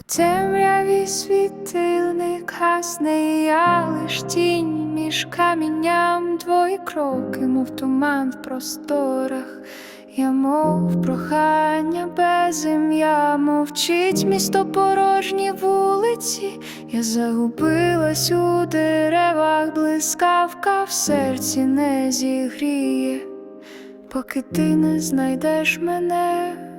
У темряві світильник гасне, я лиш тінь між камінням твої кроки, мов туман в просторах. Я мов прохання без ім'я, мовчить місто порожні вулиці, я загубилась у деревах, блискавка в серці не зігріє, поки ти не знайдеш мене.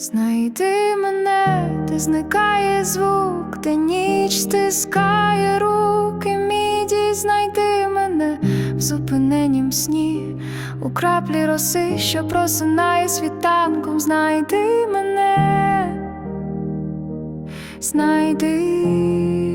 Знайди мене, де зникає звук, де ніч стискає руки, міді, знайди мене в зупиненім сні, у краплі роси, що просинає світанком, знайди мене, знайди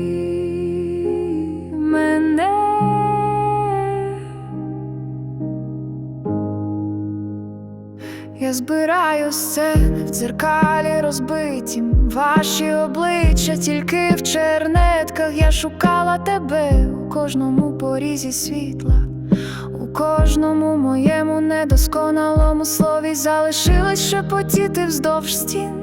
Я збираю сцени в дзеркалі розбитім, ваші обличчя тільки в чернетках. Я шукала тебе у кожному порізі світла, у кожному моєму недосконалому слові залишилось шепотіти вздовж стін,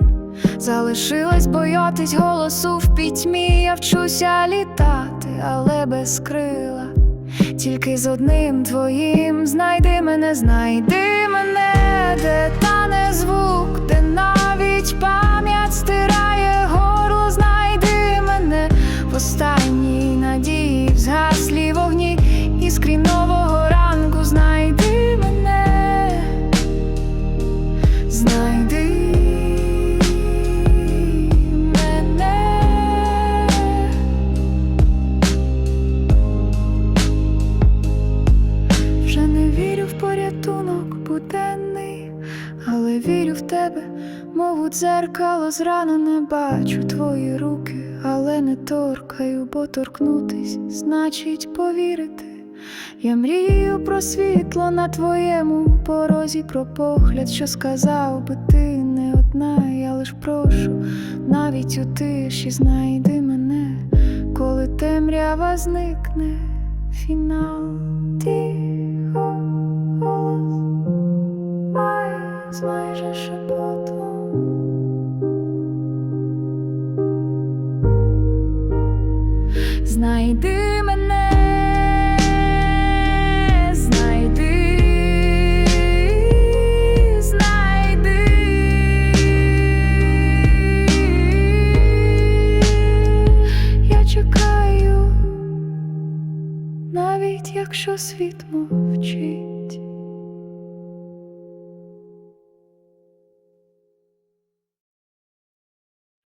залишилось боятись голосу в пітьмі. Я вчуся літати, але без крила. Тільки з одним твоїм знайди мене, знайди де тане звук, де навіть пам'ять стирає горло, знайди мене в останній надії, в згаслі вогні іскрі нового ранку, знайди мене, знайди мене. Вже не вірю в порятунок в тебе, мов у дзеркало зранене бачу твої руки, але не торкаю, бо торкнутись значить повірити. Я мрію про світло на твоєму порозі, про погляд, що сказав би ти не одна, я лиш прошу, навіть у тиші знайди мене, коли темрява зникне, фінал з майже шепотом. Знайди мене, навіть якщо світ мов